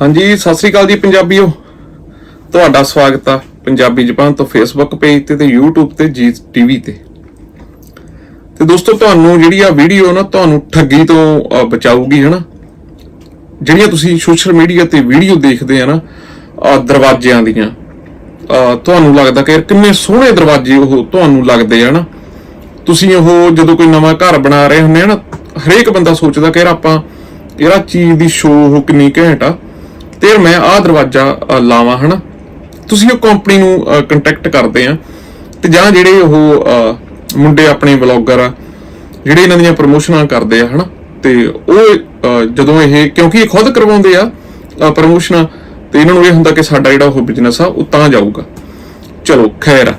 ਹਾਂਜੀ, ਸਤਿ ਸ੍ਰੀ ਅਕਾਲ ਜੀ ਪੰਜਾਬੀਓ। ਤੁਹਾਡਾ ਸਵਾਗਤ ਆ ਪੰਜਾਬੀ ਜਪਾਨ ਤੋਂ ਫੇਸਬੁੱਕ ਪੇਜ ਤੇ ਤੇ YouTube ਤੇ ਜੀ ਟੀਵੀ ਤੇ। ਤੇ ਦੋਸਤੋ, ਤੁਹਾਨੂੰ ਜਿਹੜੀ ਆ ਵੀਡੀਓ ਨਾ ਤੁਹਾਨੂੰ ਠੱਗੀ ਤੋਂ ਬਚਾਊਗੀ, ਹਨਾ? ਜਿਹੜੀਆਂ ਤੁਸੀਂ ਸੋਸ਼ਲ ਮੀਡੀਆ ਤੇ ਵੀਡੀਓ ਦੇਖਦੇ ਆ ਨਾ ਦਰਵਾਜ਼ਿਆਂ ਦੀਆਂ ਤੁਹਾਨੂੰ ਲੱਗਦਾ ਕਿ ਯਾਰ ਕਿੰਨੇ ਸੋਹਣੇ ਦਰਵਾਜ਼ੇ ਉਹ ਤੁਹਾਨੂੰ ਲੱਗਦੇ ਆ ਨਾ ਤੁਸੀਂ ਉਹ ਜਦੋਂ ਕੋਈ ਨਵਾਂ ਘਰ ਬਣਾ ਰਹੇ ਹੁੰਦੇ ਆ ਨਾ, ਹਰੇਕ ਬੰਦਾ ਸੋਚਦਾ ਕਿ ਯਾਰ ਆਪਾਂ, ਯਾਰ ਆਹ ਚੀਜ਼ ਦੀ ਸ਼ੋਅ ਕਿੰਨੀ ਘੈਂਟ ਆ। ਤੇ ਯਾਰ ਮੈਂ ਆਹ ਦਰਵਾਜ਼ਾ ਅ, ਲਾਵਾਂ ਹਨਾ? ਤੁਸੀਂ ਉਹ ਕੰਪਨੀ ਨੂੰ ਕੰਟੈਕਟ ਕਰਦੇ ਆ ਤੇ ਜਾਂ ਜਿਹੜੇ ਉਹ ਮੁੰਡੇ ਆਪਣੇ ਵਲੌਗਰ ਆ ਜਿਹੜੇ ਇਹਨਾਂ ਦੀਆਂ ਪ੍ਰਮੋਸ਼ਨਾਂ ਕਰਦੇ ਆ ਹਨਾ? ਤੇ ਉਹ ਜਦੋਂ ਇਹ ਕਿਉਂਕਿ ਇਹ ਖੁਦ ਕਰਵਾਉਂਦੇ ਆ ਪ੍ਰਮੋਸ਼ਨਾਂ ਤੇ ਇਹਨਾਂ ਨੂੰ ਇਹ ਹੁੰਦਾ ਕਿ ਸਾਡਾ ਜਿਹੜਾ ਉਹ ਬਿਜ਼ਨਸ ਆ ਉਹ ਤਾਂ ਜਾਊਗਾ। ਚਲੋ ਖੈਰ।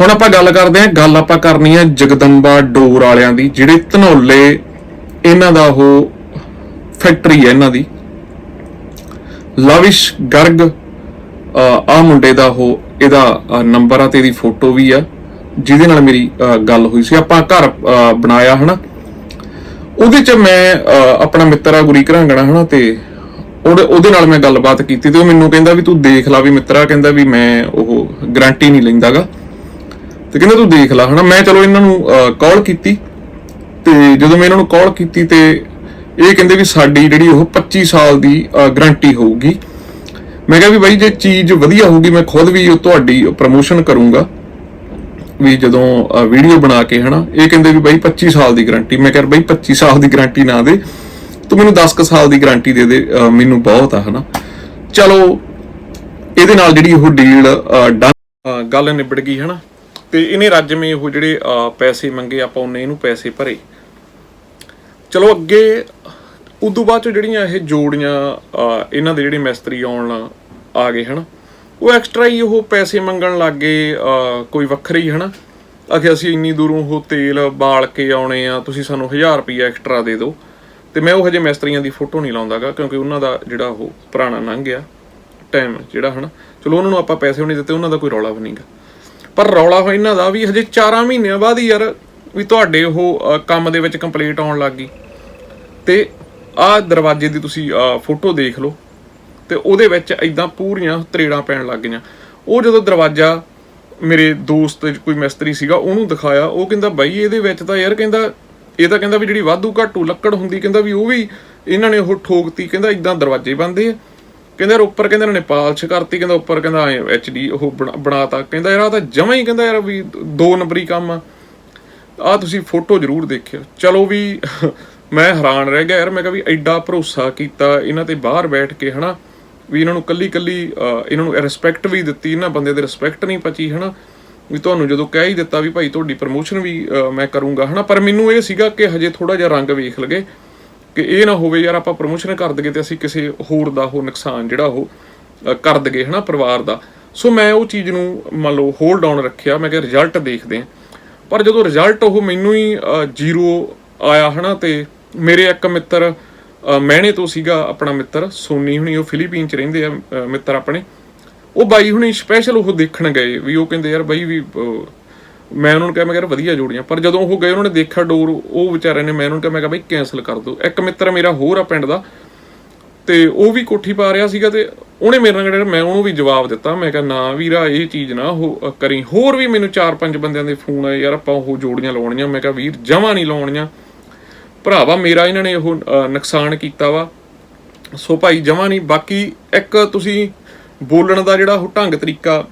ਹੁਣ ਆਪਾਂ ਗੱਲ ਕਰਦੇ ਹਾਂ ਗੱਲ ਆਪਾਂ ਕਰਨੀ ਆ ਜਗਦੰਬਾ ਡੋਰ ਵਾਲਿਆਂ ਦੀ ਜਿਹੜੇ ਧਨੋਲੇ ਇਹਨਾਂ ਦਾ ਉਹ ਫੈਕਟਰੀ ਹੈ ਇਹਨਾਂ ਦੀ। ਲਵਿਸ਼ ਗਰਗ ਆ ਮੁੰਡੇ ਦਾ ਉਹ, ਇਹਦਾ ਨੰਬਰ ਆ ਤੇ ਇਹਦੀ ਫੋਟੋ ਵੀ ਆ, ਜਿਹਦੇ ਨਾਲ ਮੇਰੀ ਗੱਲ ਹੋਈ ਸੀ। ਆਪਾਂ ਘਰ ਬਣਾਇਆ ਹਨਾ। ਉਹਦੇ ਚ ਮੈਂ ਆਪਣਾ ਮਿੱਤਰ ਆ ਗੁਰੀ ਘਰਾਂਗਣਾ ਹਨਾ, ਤੇ ਉਹਦੇ ਉਹਦੇ ਨਾਲ ਮੈਂ ਗੱਲਬਾਤ ਕੀਤੀ ਤੇ ਉਹ ਮੈਨੂੰ ਕਹਿੰਦਾ ਵੀ ਤੂੰ ਦੇਖ ਲੈ ਵੀ ਮਿੱਤਰਾ, ਕਹਿੰਦਾ ਵੀ ਮੈਂ ਉਹ ਗਾਰੰਟੀ ਨਹੀਂ ਲੈਂਦਾਗਾ। ਤੇ ਕਹਿੰਦਾ ਤੂੰ ਦੇਖ ਲੈ ਹਨਾ। ਮੈਂ ਚਲੋ ਇਹਨਾਂ ਨੂੰ ਕਾਲ ਕੀਤੀ ਤੇ ਜਦੋਂ ਮੈਂ ਇਹਨਾਂ ਨੂੰ ਕਾਲ ਕੀਤੀ ਤੇ ਇਹ ਕਹਿੰਦੇ ਵੀ ਸਾਡੀ ਜਿਹੜੀ ਉਹ 25 ਸਾਲ ਦੀ ਗਾਰੰਟੀ ਹੋਊਗੀ। ਮੈਂ ਕਿਹਾ ਵੀ ਬਾਈ ਜੇ ਚੀਜ਼ ਵਧੀਆ ਹੋਊਗੀ, ਮੈਂ ਖੁਦ ਵੀ ਉਹ ਤੁਹਾਡੀ ਪ੍ਰਮੋਸ਼ਨ ਕਰੂੰਗਾ। ਵੀ ਜਦੋਂ ਵੀਡੀਓ ਬਣਾ ਕੇ, ਹਨਾ, ਇਹ ਕਹਿੰਦੇ ਵੀ ਬਾਈ 25 ਸਾਲ ਦੀ ਗਾਰੰਟੀ ਮੈਂ ਕਿਹਾ ਬਾਈ 25 ਸਾਲ ਦੀ ਗਾਰੰਟੀ ਨਾ ਦੇ, ਤੂੰ ਮੈਨੂੰ 10 ਕੁ ਸਾਲ ਦੀ ਗਾਰੰਟੀ ਦੇ ਦੇ ਮੈਨੂੰ ਬਹੁਤ ਆ, ਹਨਾ। ਚਲੋ, ਇਹਦੇ ਨਾਲ ਜਿਹੜੀ ਉਹ ਡੀਲ ਗੱਲ ਨਿਬੜ ਗਈ, ਹਨਾ। ਤੇ ਇਹਨੇ ਰੱਜਵੇਂ ਉਹ ਜਿਹੜੇ ਪੈਸੇ ਮੰਗੇ, ਆਪਾਂ ਉਹਨੇ ਇਹਨੂੰ ਪੈਸੇ ਭਰੇ। ਚਲੋ ਅੱਗੇ ਉਦੋਂ ਬਾਅਦ ਚ ਜਿਹੜੀਆਂ ਇਹ ਜੋੜੀਆਂ ਇਹਨਾਂ ਦੇ ਜਿਹੜੇ ਮਿਸਤਰੀ ਆਉਣ ਆ ਗਏ, ਹਨਾ? ਉਹ ਐਕਸਟਰਾ ਹੀ ਉਹ ਪੈਸੇ ਮੰਗਣ ਲੱਗ ਗਏ ਕੋਈ ਵੱਖਰੀ ਹੀ, ਹਨਾ? ਆਖੇ ਅਸੀਂ ਇੰਨੀ ਦੂਰੋਂ ਉਹ ਤੇਲ ਬਾਲ ਕੇ ਆਉਣੇ ਆ, ਤੁਸੀਂ ਸਾਨੂੰ 1000 ਰੁਪਏ ਐਕਸਟਰਾ ਦੇ ਦਿਓ। ਤੇ ਮੈਂ ਉਹ ਹਜੇ ਮਿਸਤਰੀਆਂ ਦੀ ਫੋਟੋ ਨਹੀਂ ਲਾਉਂਦਾਗਾ, ਕਿਉਂਕਿ ਉਹਨਾਂ ਦਾ ਜਿਹੜਾ ਉਹ ਪੁਰਾਣਾ ਲੰਘ ਗਿਆ ਟਾਈਮ ਜਿਹੜਾ, ਹਨਾ? ਚਲੋ, ਉਹਨਾਂ ਨੂੰ ਆਪਾਂ ਪੈਸੇ ਵੀ ਨਹੀਂ ਦਿੱਤੇ, ਉਹਨਾਂ ਦਾ ਕੋਈ ਰੌਲਾ ਵੀ ਨਹੀਂਗਾ ਪਰ ਰੌਲਾ ਹੋ ਇਹਨਾਂ ਦਾ ਵੀ ਹਜੇ 4 ਮਹੀਨਿਆਂ ਬਾਅਦ ਹੀ ਯਾਰ ਵੀ ਤੁਹਾਡੇ ਉਹ ਕੰਮ ਦੇ ਵਿੱਚ ਕੰਪਲੀਟ ਆਉਣ ਲੱਗ ਗਈ। ਤੇ ਆਹ ਦਰਵਾਜ਼ੇ ਦੀ ਤੁਸੀਂ ਫੋਟੋ ਦੇਖ ਲਓ। ਤੇ ਉਹਦੇ ਵਿੱਚ ਐਦਾਂ ਪੂਰੀਆਂ ਤਰੇੜਾਂ ਪੈਣ ਲੱਗ ਗਈਆਂ। ਉਹ ਜਦੋਂ ਦਰਵਾਜ਼ਾ ਮੇਰੇ ਦੋਸਤ, ਕੋਈ ਮਿਸਤਰੀ ਸੀਗਾ, ਉਹਨੂੰ ਦਿਖਾਇਆ, ਉਹ ਕਹਿੰਦਾ, ਬਾਈ, ਇਹਦੇ ਵਿੱਚ ਤਾਂ ਯਾਰ ਕਹਿੰਦਾ, ਇਹ ਤਾਂ ਕਹਿੰਦਾ ਵੀ ਜਿਹੜੀ ਵਾਧੂ ਘਾਟੂ ਲੱਕੜ ਹੁੰਦੀ, ਕਹਿੰਦਾ ਵੀ ਉਹ ਵੀ ਇਹਨਾਂ ਨੇ ਉਹ ਠੋਕਤੀ, ਕਹਿੰਦਾ ਇਦਾਂ ਦਰਵਾਜ਼ੇ ਬੰਦੇ ਆ। ਕਹਿੰਦਾ, ਯਾਰ ਉੱਪਰ ਕਹਿੰਦਾ ਇਹਨਾਂ ਨੇ ਪਾਲਸ਼ ਕਰਤੀ, ਕਹਿੰਦਾ ਉੱਪਰ ਕਹਿੰਦਾ ਐਚ ਡੀ ਉਹ ਬਣਾ- ਬਣਾਤਾ। ਕਹਿੰਦਾ, ਯਾਰ ਆ ਤਾਂ ਜਮਾਂ ਹੀ ਕਹਿੰਦਾ ਯਾਰ ਵੀ ਦੋ ਨੰਬਰੀ ਕੰਮ ਆ। ਆ ਤੁਸੀਂ ਫੋਟੋ ਜ਼ਰੂਰ ਦੇਖਿਓ। ਚਲੋ ਵੀ ਮੈਂ ਹੈਰਾਨ ਰਹਿ ਗਿਆ ਯਾਰ ਮੈਂ ਕਿਹਾ ਵੀ ਐਡਾ ਭਰੋਸਾ ਕੀਤਾ ਇਹਨਾਂ ਤੇ ਬਾਹਰ ਬੈਠ ਕੇ ਹਨਾ? ਵੀ ਇਹਨਾਂ ਨੂੰ ਕੱਲੀ ਕੱਲੀ ਇਹਨਾਂ ਨੂੰ ਰਿਸਪੈਕਟ ਵੀ ਦਿੱਤੀ ਇਹਨਾਂ ਬੰਦੇ ਦੇ ਰਿਸਪੈਕਟ ਨਹੀਂ ਪਚੀ ਹਨਾ? ਵੀ ਤੁਹਾਨੂੰ ਜਦੋਂ ਕਹਿ ਹੀ ਦਿੱਤਾ ਵੀ ਭਾਈ ਤੁਹਾਡੀ ਪ੍ਰਮੋਸ਼ਨ ਵੀ ਮੈਂ ਕਰੂੰਗਾ ਹਨਾ? ਪਰ ਮੈਨੂੰ ਇਹ ਸੀਗਾ ਕਿ ਹਜੇ ਥੋੜਾ ਜਿਹਾ ਰੰਗ ਵੇਖ ਲਗੇ ਕਿ ਇਹ ਨਾ ਹੋਵੇ ਯਾਰ ਆਪਾਂ ਪ੍ਰਮੋਸ਼ਨ ਕਰ ਦਗੇ ਤੇ ਅਸੀਂ ਕਿਸੇ ਹੋਰ ਦਾ ਉਹ ਨੁਕਸਾਨ ਜਿਹੜਾ ਉਹ ਅਹ, ਕਰ ਦਗੇ ਹਨਾ ਪਰਿਵਾਰ ਦਾ। ਸੋ ਮੈਂ ਉਹ ਚੀਜ਼ ਨੂੰ ਮੰਨ ਲਓ ਹੋਲਡ ਆਨ ਰੱਖਿਆ ਮੈਂ ਕਿਹਾ ਰਿਜ਼ਲਟ ਦੇਖਦੇ ਹਾਂ। ਪਰ ਜਦੋਂ ਰਿਜ਼ਲਟ ਉਹ ਮੈਨੂੰ ਹੀ ਜ਼ੀਰੋ ਆਇਆ ਹਨਾ? ਤੇ ਮੇਰੇ ਇੱਕ ਮਿੱਤਰ ਮਹਿਣੇ ਤੋਂ ਸੀਗਾ ਆਪਣਾ ਮਿੱਤਰ, ਸੋਨੀ ਹੁਣੀ, ਉਹ ਫਿਲੀਪੀਨ ਚ ਰਹਿੰਦੇ ਆ ਮਿੱਤਰ ਆਪਣੇ। ਉਹ ਬਾਈ ਹੁਣੀ ਸਪੈਸ਼ਲ ਉਹ ਦੇਖਣ ਗਏ ਵੀ ਉਹ ਕਹਿੰਦੇ ਯਾਰ ਬਾਈ ਵੀ ਮੈਂ ਉਹਨਾਂ ਨੂੰ ਕਿਹਾ, ਮੈਂ ਕਿਹਾ ਯਾਰ ਵਧੀਆ ਜੋੜੀਆਂ। ਪਰ ਜਦੋਂ ਉਹ ਗਏ, ਉਹਨਾਂ ਨੇ ਦੇਖਿਆ ਡੋਰ, ਉਹ ਵਿਚਾਰੇ ਨੇ ਮੈਂ ਉਹਨਾਂ ਨੂੰ ਕਿਹਾ, ਮੈਂ ਕਿਹਾ ਬਾਈ ਕੈਨਸਲ ਕਰ ਦਿਓ। ਇੱਕ ਮਿੱਤਰ ਮੇਰਾ ਹੋਰ ਆ ਪਿੰਡ ਦਾ, ਤੇ ਉਹ ਵੀ ਕੋਠੀ ਪਾ ਰਿਹਾ ਸੀਗਾ ਤੇ ਉਹਨੇ ਮੇਰੇ ਨਾਲ ਜਿਹੜਾ, ਮੈਂ ਉਹਨੂੰ ਵੀ ਜਵਾਬ ਦਿੱਤਾ। ਮੈਂ ਕਿਹਾ, ਨਾ ਵੀਰਾ, ਇਹ ਚੀਜ਼ ਨਾ ਹੋ ਕਰੀ। ਹੋਰ ਵੀ ਮੈਨੂੰ ਚਾਰ ਪੰਜ ਬੰਦਿਆਂ ਦੇ ਫੋਨ ਆਏ, ਯਾਰ ਆਪਾਂ ਉਹ ਜੋੜੀਆਂ ਲਾਉਣੀਆਂ। ਮੈਂ ਕਿਹਾ, ਵੀਰ, ਜਮਾ ਨਹੀਂ ਲਾਉਣੀਆਂ। ਭਰਾਵਾ ਮੇਰਾ ਇਹਨਾਂ ਨੇ ਉਹ ਨੁਕਸਾਨ ਕੀਤਾ ਵਾ। ਸੋ ਭਾਈ ਜਮਾਂ ਨਹੀਂ ਬਾਕੀ ਇੱਕ ਤੁਸੀਂ ਬੋਲਣ ਦਾ ਜਿਹੜਾ ਉਹ ਢੰਗ ਤਰੀਕਾ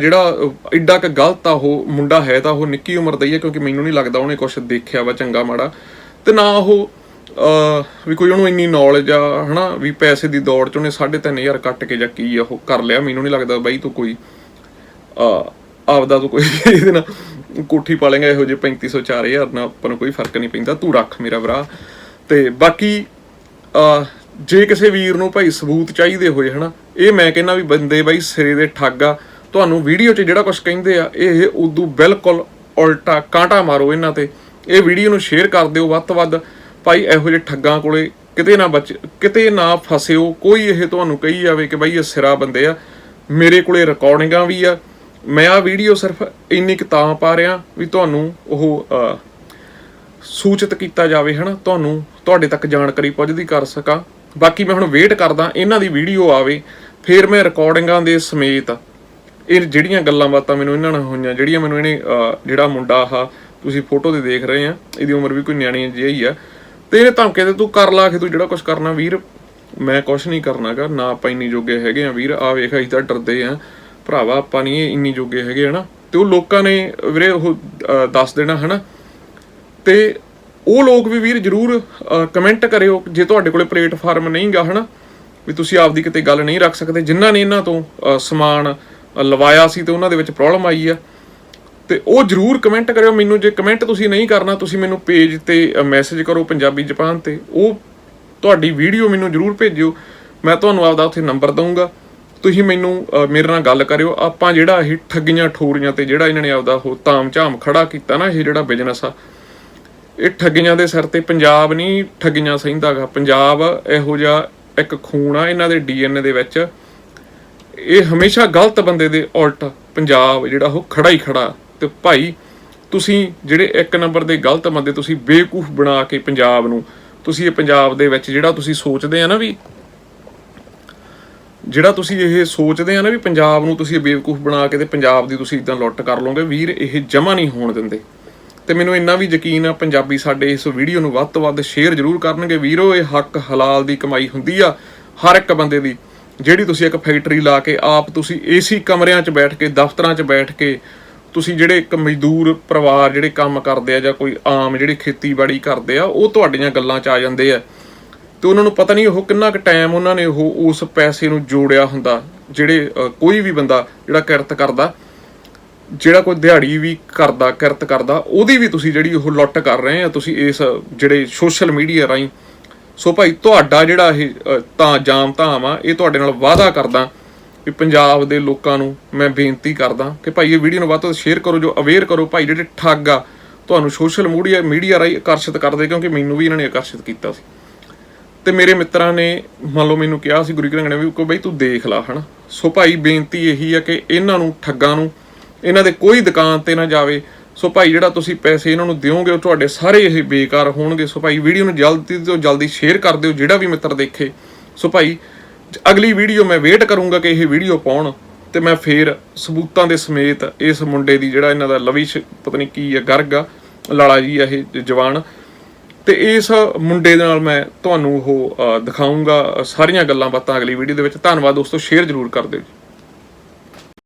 ਜਿਹੜਾ ਅ, ਐਡਾ ਕ ਗਲਤ ਆ ਉਹ ਮੁੰਡਾ ਹੈ ਤਾਂ ਉਹ ਨਿੱਕੀ ਉਮਰ ਦਾ ਹੀ ਹੈ ਕਿਉਂਕਿ ਮੈਨੂੰ ਨਹੀਂ ਲੱਗਦਾ ਉਹਨੇ ਕੁਝ ਦੇਖਿਆ ਵਾ ਚੰਗਾ ਮਾੜਾ। ਤੇ ਨਾ ਉਹ ਵੀ ਕੋਈ ਉਹਨੂੰ ਇੰਨੀ ਨੌਲੇਜ ਆ ਹਨਾ ਵੀ ਪੈਸੇ ਦੀ ਦੌੜ ਚ ਉਹਨੇ 3500 ਕੱਟ ਕੇ ਜਾਂ ਕੀ ਆ ਉਹ ਕਰ ਲਿਆ। ਮੈਨੂੰ ਨਹੀਂ ਲੱਗਦਾ ਬਾਈ ਤੂੰ ਕੋਈ ਆਪਦਾ ਤੂੰ ਕੋਈ ਇਹਦੇ ਨਾਲ ਕੋਠੀ ਪਾ ਲੇਗਾ ਇਹੋ ਜਿਹੇ 3500 4000 ਨਾਲ ਆਪਾਂ ਨੂੰ ਕੋਈ ਫ਼ਰਕ ਨਹੀਂ ਪੈਂਦਾ। ਤੂੰ ਰੱਖ ਮੇਰਾ ਭਰਾ। ਤੇ ਬਾਕੀ ਜੇ ਕਿਸੇ ਵੀਰ ਨੂੰ ਭਾਈ ਸਬੂਤ ਚਾਹੀਦੇ ਹੋਏ, ਹਨਾ, ਇਹ ਮੈਂ ਕਹਿੰਦਾ ਵੀ ਬੰਦੇ ਬਾਈ ਸਿਰੇ ਦੇ ਠੱਗ ਆ। ਤੁਹਾਨੂੰ ਵੀਡੀਓ 'ਚ ਜਿਹੜਾ ਕੁਝ ਕਹਿੰਦੇ ਆ, ਇਹ ਉਦੋਂ ਬਿਲਕੁਲ ਉਲਟਾ ਕਾਂਟਾ ਮਾਰੋ ਇਹਨਾਂ ਤੇ। ਇਹ ਵੀਡੀਓ ਨੂੰ ਸ਼ੇਅਰ ਕਰ ਦਿਓ ਵੱਧ ਤੋਂ ਵੱਧ। ਭਾਈ ਇਹੋ ਜਿਹੇ ਠੱਗਾਂ ਕੋਲੇ ਕਿਤੇ ਨਾ ਬਚ, ਕਿਤੇ ਨਾ ਫਸਿਓ। ਕੋਈ ਇਹ ਤੁਹਾਨੂੰ ਕਹੀ ਜਾਵੇ ਕਿ ਬਾਈ ਇਹ ਸਿਰਾ ਬੰਦੇ ਆ। ਮੇਰੇ ਕੋਲੇ ਰਿਕਾਰਡਿੰਗਾਂ ਵੀ ਆ। ਮੈਂ ਆ ਵੀਡੀਓ ਸਿਰਫ ਇੰਨੀ ਕੁ ਤਾਂ ਪਾ ਰਿਹਾ ਵੀ ਤੁਹਾਨੂੰ ਉਹ ਸੂਚਿਤ ਕੀਤਾ ਜਾਵੇ, ਹਨਾ? ਤੁਹਾਨੂੰ ਤੁਹਾਡੇ ਤੱਕ ਜਾਣਕਾਰੀ ਪਹੁੰਚਦੀ ਕਰ ਸਕਾਂ। ਬਾਕੀ ਮੈਂ ਹੁਣ ਵੇਟ ਕਰਦਾ, ਇਹਨਾਂ ਦੀ ਵੀਡੀਓ ਆਵੇ, ਫਿਰ ਮੈਂ ਰਿਕਾਰਡਿੰਗਾਂ ਦੇ ਸਮੇਤ ਇਹ ਜਿਹੜੀਆਂ ਗੱਲਾਂ ਬਾਤਾਂ ਮੈਨੂੰ ਇਹਨਾਂ ਨਾਲ ਹੋਈਆਂ, ਜਿਹੜੀਆਂ ਮੈਨੂੰ ਇਹਨੇ ਜਿਹੜਾ ਮੁੰਡਾ ਆਹ, ਤੁਸੀਂ ਫੋਟੋ ਤੇ ਦੇਖ ਰਹੇ ਆ, ਇਹਦੀ ਉਮਰ ਵੀ ਕੋਈ ਨਿਆਣੀ ਜਿਹੀ ਹੀ ਆ। ਤੇ ਇਹਨੇ ਧਮਕੇ ਤੇ ਤੂੰ ਕਰ ਲਾ ਕੇ ਤੂੰ ਜਿਹੜਾ ਕੁਝ ਕਰਨਾ ਵੀਰ, ਮੈਂ ਕੁਝ ਨਹੀਂ ਕਰਨਾਗਾ, ਨਾ ਆਪਾਂ ਇੰਨੀ ਜੋਗੇ ਹੈਗੇ ਆ ਵੀਰ ਆ ਵੇਖ, ਅਸੀਂ ਤਾਂ ਡਰਦੇ ਆ। ਭਰਾਵਾ, ਆਪਾਂ ਨਹੀਂ ਇਹ ਇੰਨੀ ਜੋਗੇ ਹੈਗੇ, ਹਨਾ? ਤੇ ਉਹ ਲੋਕਾਂ ਨੇ ਵੀਰੇ ਉਹ ਦੱਸ ਦੇਣਾ, ਹਨਾ? ਤੇ ਉਹ ਲੋਕ ਵੀ ਵੀਰ ਜਰੂਰ ਕਮੈਂਟ ਕਰਿਓ ਜੇ ਤੁਹਾਡੇ ਕੋਲੇ ਪਲੇਟਫਾਰਮ ਨਹੀਂਗਾ, ਹਨਾ? ਵੀ ਤੁਸੀਂ ਆਪਦੀ ਕਿਤੇ ਗੱਲ ਨਹੀਂ ਰੱਖ ਸਕਦੇ, ਜਿਨ੍ਹਾਂ ਨੇ ਇਹਨਾਂ ਤੋਂ ਸਮਾਨ ਲਵਾਇਆ ਸੀ ਤੇ ਉਹਨਾਂ ਦੇ ਵਿੱਚ ਪ੍ਰੋਬਲਮ ਆਈ ਆ। ਤੇ ਉਹ ਜਰੂਰ ਕਮੈਂਟ ਕਰਿਓ, ਮੈਨੂੰ ਜੇ ਕਮੈਂਟ ਤੁਸੀਂ ਨਹੀਂ ਕਰਨਾ, ਤੁਸੀਂ ਮੈਨੂੰ ਪੇਜ ਤੇ ਮੈਸੇਜ ਕਰੋ ਪੰਜਾਬੀ ਜਪਾਨ ਤੇ। ਉਹ ਤੁਹਾਡੀ ਵੀਡੀਓ ਮੈਨੂੰ ਜਰੂਰ ਭੇਜਿਓ, ਮੈਂ ਤੁਹਾਨੂੰ ਆਪਦਾ ਉੱਥੇ ਨੰਬਰ ਦਊਂਗਾ। ਤੁਸੀਂ ਮੈਨੂੰ ਮੇਰੇ ਨਾਲ ਗੱਲ ਕਰਿਓ। ਆਪਾਂ ਜਿਹੜਾ ਇਹ ਠੱਗੀਆਂ ਠੋਰੀਆਂ ਤੇ ਜਿਹੜਾ ਇਹਨਾਂ ਨੇ ਆਪਦਾ ਉਹ ਤਾਮ ਝਾਮ ਖੜਾ ਕੀਤਾ ਨਾ, ਇਹ ਜਿਹੜਾ ਬਿਜ਼ਨਸ ਆ, ਇਹ ਠੱਗੀਆਂ ਦੇ ਸਿਰ ਤੇ ਪੰਜਾਬ ਨਹੀਂ ਠੱਗੀਆਂ ਸਹਿੰਦਾਗਾ। ਪੰਜਾਬ ਇਹੋ ਜਿਹਾ ਇੱਕ ਖੂਨ ਆ ਇਹਨਾਂ ਦੇ ਡੀਐਨਏ ਦੇ ਵਿੱਚ। ਇਹ ਹਮੇਸ਼ਾ ਗਲਤ ਬੰਦੇ ਦੇ ਉਲਟ ਪੰਜਾਬ ਜਿਹੜਾ ਉਹ ਖੜਾ ਹੀ ਖੜਾ। ਤੇ ਭਾਈ, ਤੁਸੀਂ ਜਿਹੜੇ ਇੱਕ ਨੰਬਰ ਦੇ ਗਲਤ ਬੰਦੇ ਤੁਸੀਂ ਬੇਵਕੂਫ ਬਣਾ ਕੇ ਪੰਜਾਬ ਨੂੰ, ਤੁਸੀਂ ਇਹ ਪੰਜਾਬ ਦੇ ਵਿੱਚ ਜਿਹੜਾ ਤੁਸੀਂ ਸੋਚਦੇ ਆ ਨਾ ਵੀ ਜਿਹੜਾ ਤੁਸੀਂ ਇਹ ਸੋਚਦੇ ਆ ਨਾ ਵੀ ਪੰਜਾਬ ਨੂੰ ਤੁਸੀਂ ਬੇਵਕੂਫ ਬਣਾ ਕੇ ਤੇ ਪੰਜਾਬ ਦੀ ਤੁਸੀਂ ਇਦਾਂ ਲੁੱਟ ਕਰ ਲਓਗੇ, ਵੀਰ, ਇਹ ਜਮਾ ਨਹੀਂ ਹੋਣ ਦਿੰਦੇ। ਤੇ ਮੈਨੂੰ ਇੰਨਾ ਵੀ ਯਕੀਨ ਆ, ਪੰਜਾਬੀ ਸਾਡੇ ਇਸ ਵੀਡੀਓ ਨੂੰ ਵੱਧ ਤੋਂ ਵੱਧ ਸ਼ੇਅਰ ਜ਼ਰੂਰ ਕਰਨਗੇ। ਵੀਰੋ, ਇਹ ਹੱਕ ਹਲਾਲ ਦੀ ਕਮਾਈ ਹੁੰਦੀ ਆ, ਹਰ ਇੱਕ ਬੰਦੇ ਦੀ। ਜਿਹੜੀ ਤੁਸੀਂ ਇੱਕ ਫੈਕਟਰੀ ਲਾ ਕੇ ਆਪ ਤੁਸੀਂ ਏਸੀ ਕਮਰਿਆਂ 'ਚ ਬੈਠ ਕੇ, ਦਫ਼ਤਰਾਂ 'ਚ ਬੈਠ ਕੇ ਤੁਸੀਂ ਜਿਹੜੇ ਇੱਕ ਮਜ਼ਦੂਰ ਪਰਿਵਾਰ ਜਿਹੜੇ ਕੰਮ ਕਰਦੇ ਆ ਜਾਂ ਕੋਈ ਆਮ ਜਿਹੜੇ ਖੇਤੀਬਾੜੀ ਕਰਦੇ ਆ, ਉਹ ਤੁਹਾਡੀਆਂ ਗੱਲਾਂ 'ਚ ਆ ਜਾਂਦੇ ਆ। ਤੇ ਉਹਨਾਂ ਨੂੰ ਪਤਾ ਨਹੀਂ ਉਹ ਕਿੰਨਾ ਕੁ ਟਾਈਮ ਉਹਨਾਂ ਨੇ ਉਹ ਉਸ ਪੈਸੇ ਨੂੰ ਜੋੜਿਆ ਹੁੰਦਾ ਜਿਹੜੇ ਕੋਈ ਵੀ ਬੰਦਾ ਜਿਹੜਾ ਕਿਰਤ ਕਰਦਾ ਜਿਹੜਾ ਕੋਈ ਦਿਹਾੜੀ ਵੀ ਕਰਦਾ ਕਿਰਤ ਕਰਦਾ ਉਹਦੀ ਵੀ ਤੁਸੀਂ ਜਿਹੜੀ ਉਹ ਲੁੱਟ ਕਰ ਰਹੇ ਆ ਤੁਸੀਂ ਇਸ ਜਿਹੜੇ ਸੋਸ਼ਲ ਮੀਡੀਆ ਰਾਹੀਂ। ਸੋ ਭਾਈ ਤੁਹਾਡਾ ਜਿਹੜਾ ਇਹ ਅ, ਤਾਂ ਜਾਮ ਧਾਮ ਆ ਇਹ ਤੁਹਾਡੇ ਨਾਲ ਵਾਅਦਾ ਕਰਦਾ ਵੀ ਪੰਜਾਬ ਦੇ ਲੋਕਾਂ ਨੂੰ ਮੈਂ ਬੇਨਤੀ ਕਰਦਾ ਕਿ ਭਾਈ ਇਹ ਵੀਡੀਓ ਨੂੰ ਵੱਧ ਤੋਂ ਸ਼ੇਅਰ ਕਰੋ ਜੋ ਅਵੇਅਰ ਕਰੋ ਭਾਈ ਜਿਹੜੇ ਠੱਗ ਆ ਤੁਹਾਨੂੰ ਸੋਸ਼ਲ ਮੀਡੀਆ ਮੀਡੀਆ ਰਾਹੀਂ ਆਕਰਸ਼ਿਤ ਕਰਦੇ ਕਿਉਂਕਿ ਮੈਨੂੰ ਵੀ ਇਹਨਾਂ ਨੇ ਆਕਰਸ਼ਿਤ ਕੀਤਾ ਸੀ। ਤੇ ਮੇਰੇ ਮਿੱਤਰਾਂ ਨੇ ਮੰਨ ਲਓ ਮੈਨੂੰ ਕਿਹਾ ਸੀ ਗੁਰੂ ਗ੍ਰੰਥ ਨੇ ਵੀ ਕੋਈ ਬਈ ਤੂੰ ਦੇਖ ਲੈ, ਹਨਾ? ਸੋ ਭਾਈ ਬੇਨਤੀ ਇਹੀ ਆ ਕਿ ਇਹਨਾਂ ਨੂੰ, ਠੱਗਾਂ ਨੂੰ, ਇਹਨਾਂ ਦੇ ਕੋਈ ਦੁਕਾਨ ਤੇ ਨਾ ਜਾਵੇ। ਸੋ ਭਾਈ ਜਿਹੜਾ ਤੁਸੀਂ ਪੈਸੇ ਇਹਨਾਂ ਨੂੰ ਦਿਓਗੇ, ਉਹ ਤੁਹਾਡੇ ਸਾਰੇ ਇਹ ਬੇਕਾਰ ਹੋਣਗੇ। ਸੋ ਭਾਈ ਵੀਡੀਓ ਨੂੰ ਜਲਦੀ ਤੋਂ ਜਲਦੀ ਸ਼ੇਅਰ ਕਰ ਦਿਓ, ਜਿਹੜਾ ਵੀ ਮਿੱਤਰ ਦੇਖੇ। ਸੋ ਭਾਈ, ਅਗਲੀ ਵੀਡੀਓ ਮੈਂ ਵੇਟ ਕਰੂੰਗਾ ਕਿ ਇਹ ਵੀਡੀਓ ਪਾਉਣ ਤੇ ਮੈਂ ਫੇਰ ਸਬੂਤਾਂ ਦੇ ਸਮੇਤ ਇਸ ਮੁੰਡੇ ਦੀ ਜਿਹੜਾ ਇਹਨਾਂ ਦਾ ਲਵਿਸ਼ ਪਤਾ ਕੀ ਆ, ਗਰਗ ਆ, ਲਾਲਾ ਜੀ ਆ ਇਹ ਜਵਾਨ। ਤੇ ਇਸ ਮੁੰਡੇ ਦੇ ਨਾਲ ਮੈਂ ਤੁਹਾਨੂੰ ਉਹ ਅ, ਦਿਖਾਊਂਗਾ ਸਾਰੀਆਂ ਗੱਲਾਂ ਬਾਤਾਂ ਅਗਲੀ ਵੀਡੀਓ ਦੇ ਵਿੱਚ। ਧੰਨਵਾਦ ਦੋਸਤੋ ਸ਼ੇਅਰ ਜ਼ਰੂਰ ਕਰ ਦਿਓ ਜੀ।